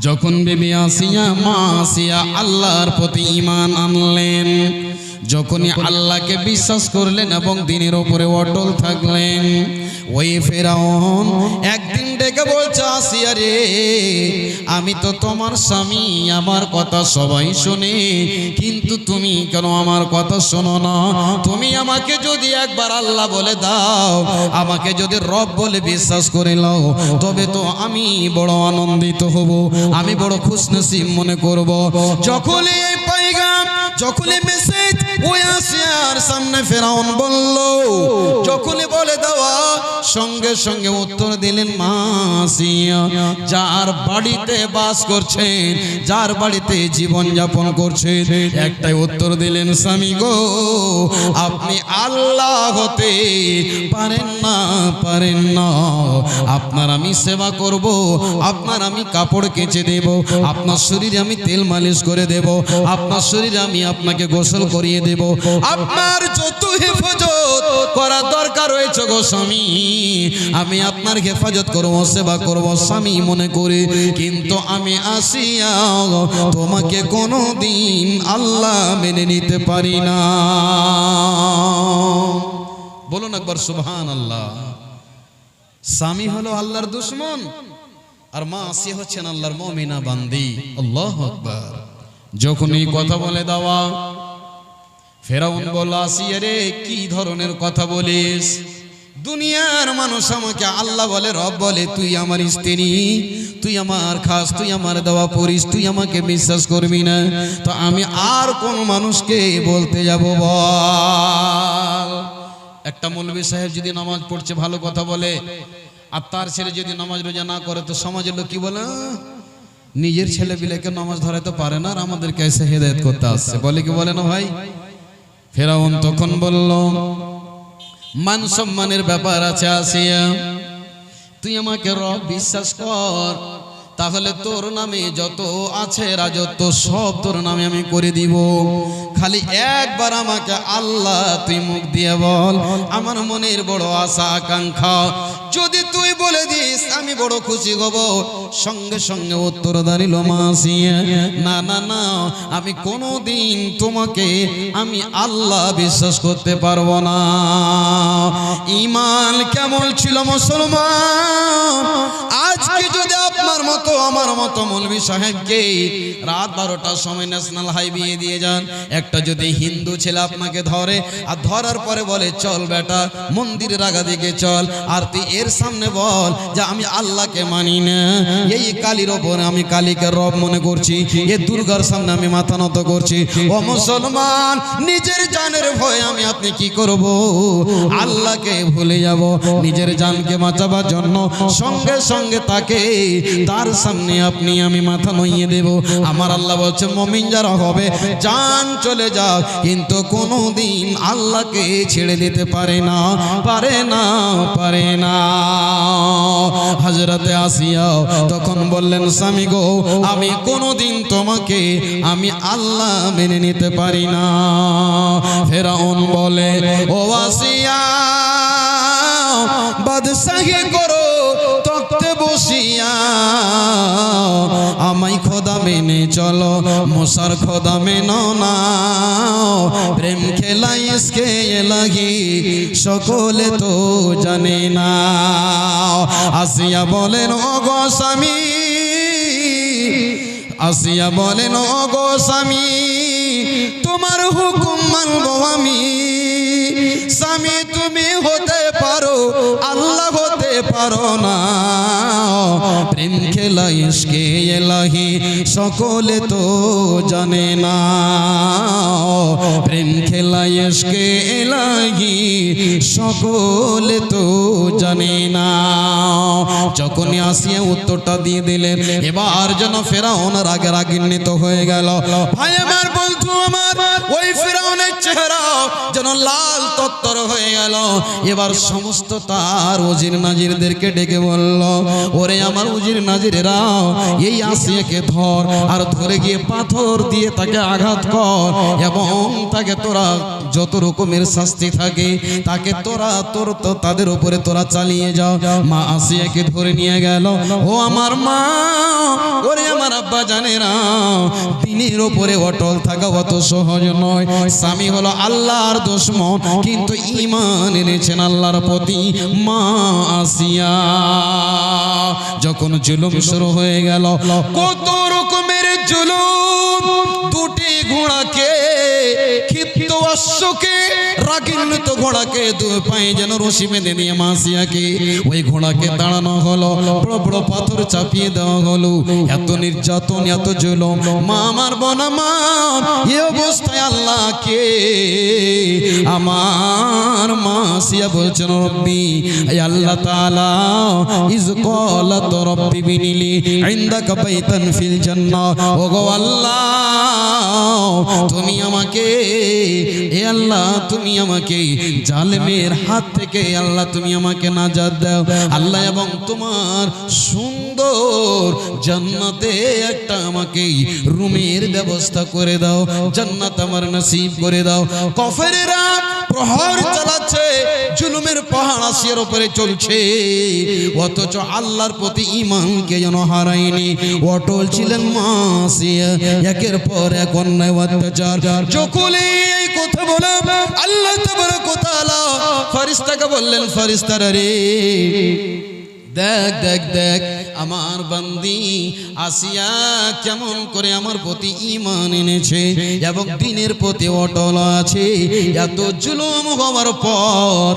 যখন বেবি আসিয়া, মা আসিয়া আল্লাহর প্রতি ইমান আনলেন, যখনই আল্লাহকে বিশ্বাস করলেন এবং দিনের ওপরে অটল থাকলেন ওই ফেরাউন একদিন ডেকে বলছে, আসিয়া রে, আমি তো তোমার স্বামী, আমার কথা সবাই শোনে। কিন্তু তুমি কেন আমার কথা শোনো না? তুমি আমাকে যদি একবার আল্লাহ বলে দাও, আমাকে যদি রব বলে বিশ্বাস করে নাও, তবে তো আমি বড় আনন্দিত হব, আমি বড় খুশনসিব মনে করব। যখনই এই পাইগাম যখনই মেসেজ ওই আসিয়ার সামনে ফেরাউন বলল যখনই বলে দেওয়া সঙ্গে সঙ্গে উত্তর দিলেন মা আসিয়া যার বাড়িতে বাস করছেন যার বাড়িতে জীবন যাপন করছেন। একটাই উত্তর দিলেন স্বামী গো আপনি আল্লাহ হতে পারেন না পারেন না। আপনার আমি সেবা করব আপনার আমি কাপড় কেচে দেব আপনার শরীরে আমি তেল মালিশ করে দেব আপনার শরীরে আমি আপনাকে গোসল করিয়ে দেব। আপনার যত হেফাজত করার দরকার রয়েছে গো স্বামী, আমি আপনার হেফাজত করব, সেবা করব স্বামী মনে করে। কিন্তু আমি আসিয়া তোমাকে কোনো দিন আল্লাহ মেনে নিতে পারি না। বলুন একবার সুবহান আল্লাহ স্বামী হলো আল্লাহর দুশ্মন, আর মা আসি হচ্ছেন আল্লাহর মমিনা বান্দি। আল্লাহ আকবার। যখন এই কথা বলে দেওয়া ফেরাউন বলল আসিয়া রে কি ধরনের কথা বলিস? দুনিয়ার মানুষ আমাকে আল্লাহ বলে রব বলে তুই আমার স্ত্রী তুই আমার খাস তুই আমার দেওয়া পড়িস তুই আমাকে বিশ্বাস করবি না। তো আমি আর কোন মানুষকে বলতে যাব বল। একটা মৌলবী সাহেব যদি নামাজ পড়ছে ভালো কথা বলে আর তার ছেলে যদি নামাজ রোজা না করে তো সমাজের লোক কি বলে "আহ, নিজের ছেলে বিলেকে নামাজ ধরাইতে পারে না আর আমাদেরকে এসে হেদায়ত করতে আসছে। বলে কি বলে না ভাই? ফেরাউন তখন বলল, মান সম্মানের ব্যাপার আছে আসিয়া, তুই আমাকে রব বিশ্বাস কর, তাহলে তোর নামে যত আছে রাজত্ব সব তোর নামে আমি করে দিব। খালি একবার আমাকে আল্লাহ, তুই মুখ দিয়ে বল, আমার মনের বড় আশা, আকাঙ্ক্ষা যদি তুই বলে দিস, আমি বড় খুশি হব। সঙ্গে সঙ্গে উত্তর দাঁড়িল মাসিয়া, না না না, আমি কোনো দিন তোমাকে, আমি আল্লাহ বিশ্বাস করতে পারব না। ইমান কেমন ছিল মুসলমান? আজকে যদি আপনার মতো, আমার মতো মৌলভী সাহেবকে রাত বারোটার সময় ন্যাশনাল হাইওয়ে দিয়ে যান। একটা যদি হিন্দু ছেলে আপনাকে ধরে, আর ধরার পরে বলে, চল বেটা, মন্দিরের আগা দিকে চল, আর তুই এর সামনে বল যে আমি আল্লাহকে মানি না। এই কালীর ওপরে আমি কালীকে রব মনে করছি, এ দুর্গার সামনে আমি মাথা নত করছি। ও মুসলমান, নিজের জানের ভয়ে আমি আপনি কি করব? আল্লাহকে ভুলে যাব, নিজের জানকে বাঁচাবার জন্য সঙ্গে সঙ্গে তাকে তার সামনে আপনি, আমি মাথা নইয়ে দেব। আমার আল্লাহ বলছে, মমিন যারা হবে, জান চলে যাও। কিন্তু কোনো দিন আল্লাহকে ছেড়ে দিতে পারে না পারে না পারে না। হাজরাতে আসিয়া তখন বললেন, স্বামী গো, আমি কোনোদিন তোমাকে, আমি আল্লাহ মেনে নিতে পারি না। ফেরাউন বলে, ও আসিয়া, বাদশাহী করো মেনে চলো, মশার খোদা মেনো না প্রেম খেলা ইসকে লাগি, সকলে তো জানে না। আসিয়া বলেন ও গো স্বামী, আসিয়া বলেন ও গো স্বামী, তোমার হুকুম মানবো আমি। স্বামী, তুমি হতে পারো, আল্লাহ হতে পারো না। প্রেম খেলা ইসকে সকলে তো জানে না। প্রেম খেলা ইসকে এলাহি, সকলে তো জানে না। যখনই আসিয়া উত্তরটা দিয়ে দিলেন, এবার যেন ফেরাউন রাগে রাগিন্বিত হয়ে গেল। ভাই আমার বন্ধু আমার, ওই ফেরাউনের চেহারা যেন লাল তত্তর হয়ে গেল। এবার সমস্ত তার উজির নাজিরদেরকে ডেকে বলল, ওরে আমার উজির নাজিরেরা, এই আসিয়াকে ধর, আর ধরে গিয়ে পাথর দিয়ে তাকে আঘাত কর, এবং তাকে তোরা যত রকমের শাস্তি থাকে, তাকে তোরা, তোর তো তাদের উপরে তোরা চালিয়ে যাও। মা আসিয়াকে ধরে নিয়ে গেল। ও আমার মা, ওরে আমার আব্বা জানেরা, দিনের ওপরে অটল থাকা অত সহজ নয়। স্বামী হলো আল্লাহর দুশ্মন, কিন্তু ঈমান এনেছেন আল্লাহর প্রতি। মা আসিয়া যখন জুলুম শুরু হয়ে গেল, কত রকমের জুলুম দুটি ঘোড়াকে ক্ষিপ্ত অশ্বকে রাগিন্বিত ঘোড়াকে দু যেন রশি বেঁধে দিয়ে মাসিয়াকে। ওই ঘোড়াকে দাঁড়ানো হলো, বড় পাথর চাপিয়ে দেওয়া হলো। এত নির্যাতন, এত জুলুম, মা মা এই অবস্থায় আল্লাহকে আমার মাসিয়া বলছেন, রব্বি আল্লাহ তাআলা ইজ ক্বালাত রব্বি বিনিলি ইনদাকা বাইতান ফিল জান্নাহ। ওগো আল্লাহ, তুমি আমাকে, এ আল্লাহ, তুমি আমাকে জালেমের হাত থেকে আল্লাহ, তুমি আমাকে নাজাত দাও। আল্লাহ, এবং তোমার সুন্দর জান্নাতে একটা আমাকে রুমের ব্যবস্থা করে দাও। জান্নাত আমার নসিব করে দাও। কফেরেরা প্রহর চালাচ্ছে, জুলুমের পাহাড় আসিয়ার উপরে চলছে। অথচ আল্লাহর প্রতি ইমানকে যেন হারায়নি। অটল ছিলেন মাসিয়া, একের পর এক অন্যায় অত্যাচার। চকুলে এই কথা বলে, আল্লাহ তাবারক ওয়া তাআলা ফেরেশতাকে বললেন, ফেরেশতারা রে দেখ দেখ দেখ, আমার বান্দি আসিয়া কেমন করে আমার প্রতি ইমান এনেছে এবং দিনের প্রতি অটল আছে। এত জুলুম হওয়ার পর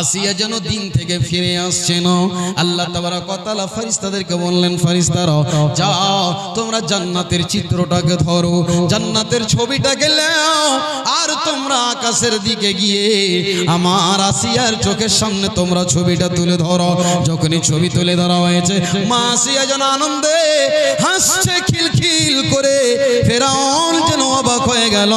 আসিয়া যেন দিন থেকে ফিরে আসছে না আল্লাহ তাবারা ফারিস্তাদেরকে বললেন ফারিস্তারা যাও, তোমরা জান্নাতের চিত্রটাকে ধরো, জান্নাতের ছবিটাকে নাও আর তোমরা আকাশের দিকে গিয়ে আমার আসিয়ার চোখের সামনে তোমরা ছবিটা তুলে ধরো। যখনই ছবি তুলে ধরা হয়েছে, মা আসিয়া যেন আনন্দে হাসছে, খিলখিল করে ফেরাউন যেন অবাক হয়ে গেল।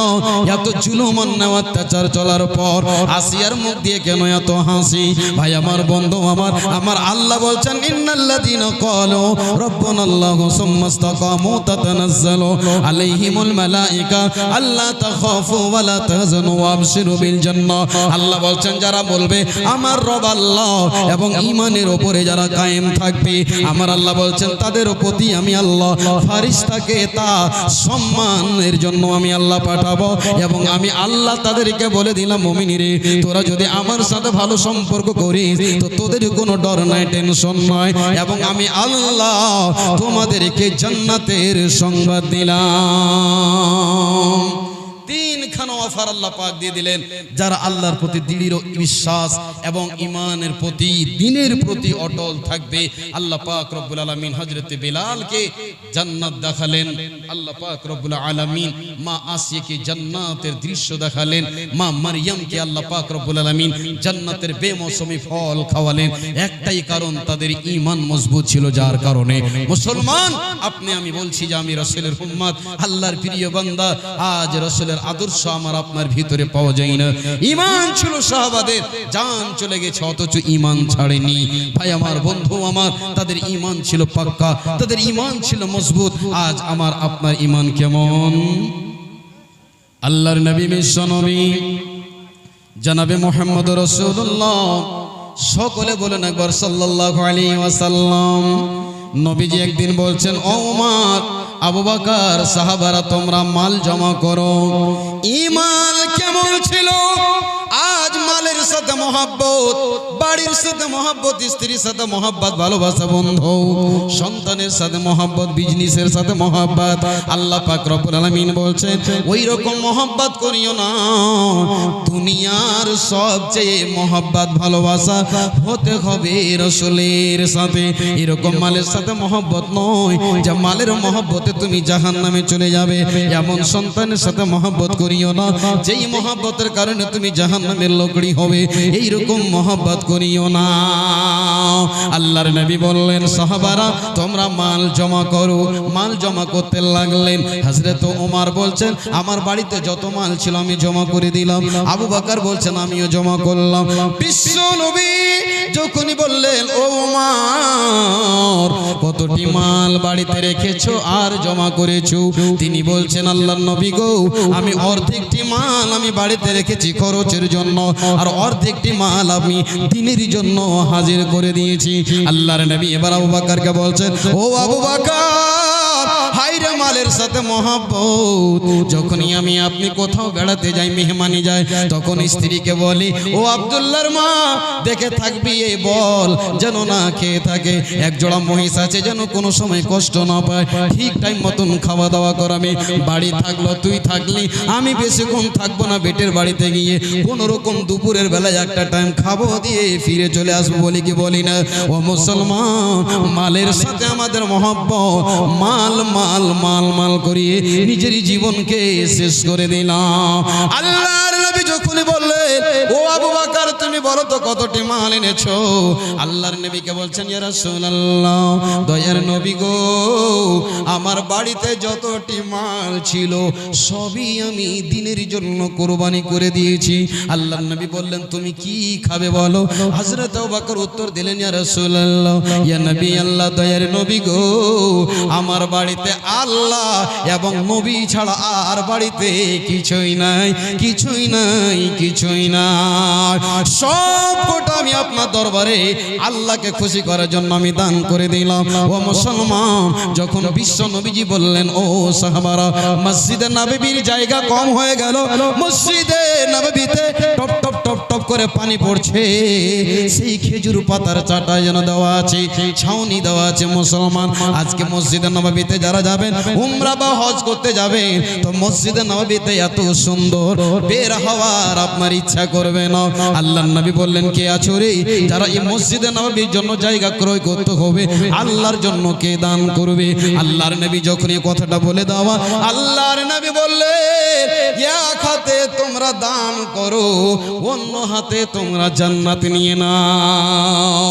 এত জুলুম অন্যায় অত্যাচার চলার পর আসিয়ার মুখ দিয়ে কেন এত হাসি। ভাই, আমার বন্ধু, আমার আমার আল্লাহ বলছেন, ইন্নাল্লাযীনা ক্বালু রাব্বুনাল্লাহু সুম্মা ইসতাকামু তাতানাজ্জালু আলাইহিমুল মালায়েকা আল্লা তাখাফু ওয়া লা তাহজানু ওয়াবশিরু বিল জান্নাহ আল্লাহ বলছেন, যারা বলবে, আমার রব আল্লাহ এবং ঈমানের উপরে যারা কায়েম থাকবে, আমার আল্লাহ বলছেন, তাদের প্রতি আমি আল্লাহ ফারিস্তাকে তা সম্মানের জন্য আমি আল্লাহ পাঠাবো এবং আমি আল্লাহ তাদেরকে বলে দিলাম, মমিনীরে, তোরা যদি আমার সাথে ভালো সম্পর্ক করি, তো তোদের কোনো ডর নাই, টেনশন নয় এবং আমি আল্লাহ তোমাদেরকে জান্নাতের সংবাদ দিলাম। তিনখানা অফার আল্লাহ পাক দিয়ে দিলেন, যারা আল্লাহর প্রতি দৃঢ় বিশ্বাস এবং ইমানের প্রতি, দিনের প্রতি অটল থাকবে, আল্লাহ পাক রব্বুল আলামিন হযরতে বেলালকে জান্নাত দেখালেন, আল্লাহ পাক রব্বুল আলামিন মা আসিয়াকে জান্নাতের দৃশ্য দেখালেন, মা মারইয়ামকে আল্লাহ পাক রব্বুল আলামিন জান্নাতের বেমৌসুমি ফল খাওয়ালেন। একটাই কারণ, তাদের ঈমান মজবুত ছিল যার কারণে। মুসলমান, আপনি আমি বলছি যে আমি রাসূলের উম্মত, আল্লাহর প্রিয় বান্দা, আজ রাসূলের আদর্শ আমার আপনার ভিতরে পাওয়া যায় না। ইমান ছিল সাহাবাদের জান চলে গেছে, অথচ ইমান ছাড়েনি। ভাই, আমার বন্ধু আমার, তাদের ইমান ছিল পাক্কা, তাদের ইমান ছিল মজবুত। আজ আমার আপনার ঈমান কেমন? আল্লাহর নবী বিশ্ব নবী, জনাবে মোহাম্মদ রসুল্লাহ সকলে বলেন একবার সাল্লাল্লাহু আলাইহি ওয়াসাল্লাম, নবীজি একদিন বলছেন, ও উমার আবু বাকার সাহাবারা তোমরা মাল জমা করো। ইমাল কেমন ছিল? সাথে মহাব্বত, বাড়ির সাথে মহাব্বত, স্ত্রীর সাথে মহাব্বত, ভালোবাসা বন্ধু, সন্তানের সাথে মহাব্বত বিজনেসের সাথে মহাব্বত। আল্লাহ পাক রব্বুল আলামিন বলছেন ওই রকম মহাব্বত করিও না। দুনিয়ার সবচেয়ে মহাব্বত, ভালোবাসা হতে হবে রসুলের সাথে। এরকম মালের সাথে মহব্বত নয়, যা মালের মহব্বতে তুমি জাহান নামে চলে যাবে। এমন সন্তানের সাথে মহব্বত করিও না, যেই মহব্বতের কারণে তুমি জাহান নামের লোকড়ি হবে। এইরকম মহব্বত করিও না। আল্লাহর নবী বললেন, সাহাবারা, তোমরা মাল জমা করো। মাল জমা করতে লাগলেন। হজরত ওমার বলছেন, আমার বাড়িতে যত মাল ছিল আমি জমা করে দিলাম। আবু বাকার বলছেন, আমিও জমা করলাম। বিশ্ব নবী যখনই বললেন, ও কতটি মাল বাড়িতে রেখেছো আর জমা করেছ? তিনি বলছেন, আল্লাহর নবী গো, আমি অর্ধেকটি মাল আমি বাড়িতে রেখেছি খরচের জন্য, আর অর্ধেকটি মাল আমি দিনের জন্য হাজির করে দিয়েছি। আল্লাহর নবী এবার আবু বাকারকে বলছেন, ও আবু বাকার সাথে মহাব্বত। যখনই আমি আপনি কোথাও বেড়াতে যাই, মেহমানি যায় তখন স্ত্রীকে বলি, ও আব্দুল্লাহর মা, দেখে থাকবি এই বল, যেন না খেয়ে থাকে। এক জোড়া মহিষ আছে যেন কোনো সময় কষ্ট না পায়। ঠিক টাইম মতন খাওয়া দাওয়া করাবে বাড়ি থাকল, তুই থাকলি। আমি বেশিক্ষণ থাকব না বেটের বাড়িতে গিয়ে। কোনো রকম দুপুরের বেলায় একটা টাইম খাব দিয়ে ফিরে চলে আসব বলি কি বলি না? ও মুসলমান, মালের সাথে আমাদের মহব্বত। মাল মাল মাল মাল করিয়ে নিজের জীবনকে শেষ করে দিলাম। আল্লাহর নবী যখন বললেন ও আবু তুমি বলো তো কতটি মাল এনেছো? আল্লাহর নবীকে বলছেন, ইয়া রাসূলুল্লাহ, দয়ার নবী গো, আমার বাড়িতে যতটি মাল ছিল, সবই আমি দিনের জন্য করে দিয়েছি। আল্লাহর নবী বললেন, তুমি কি খাবে বলো? হযরত আবু বকর উত্তর দিলেন, ইয়া রাসূলুল্লাহ, ইয়া নবী আল্লাহ, দয়ার নবী গো, আমার বাড়িতে আল্লাহ এবং নবী ছাড়া আর বাড়িতে কিছুই নাই কিছুই নাই, কিছুই নাই সব আমি আপনার দরবারে আল্লাহকে খুশি করার জন্য আমি দান করে দিলাম। ও মুসলমান, যখন বিশ্ব নবীজি বললেন, ও সাহাবারা, মসজিদে নববীর জায়গা কম হয়ে গেল। মসজিদে নববীতে টপ টপ টপ টপ করে পানি পড়ছে। সেই খেজুর পাতার চাটা যেন দেওয়া আছে, ছাউনি দেওয়া আছে মুসলমান। আজকে মসজিদে নববীতে যারা যাবেন, উমরা বা হজ করতে যাবেন, তো মসজিদে নববীতে এত সুন্দর বের হওয়ার আপনার ইচ্ছা করবে না। আল্লাহ নবী বললেন, কে আছো রে? যারা এই মসজিদে নববীর জন্য জায়গা ক্রয় করতে হবে, আল্লাহর জন্য কে দান করবে? আল্লাহর নবী যখন এই কথাটা বলে দেওয়া, আল্লাহর নবী বললেন তোমরা দান করো, অন্য হাতে তোমরা জান্নাত নিয়ে নাও।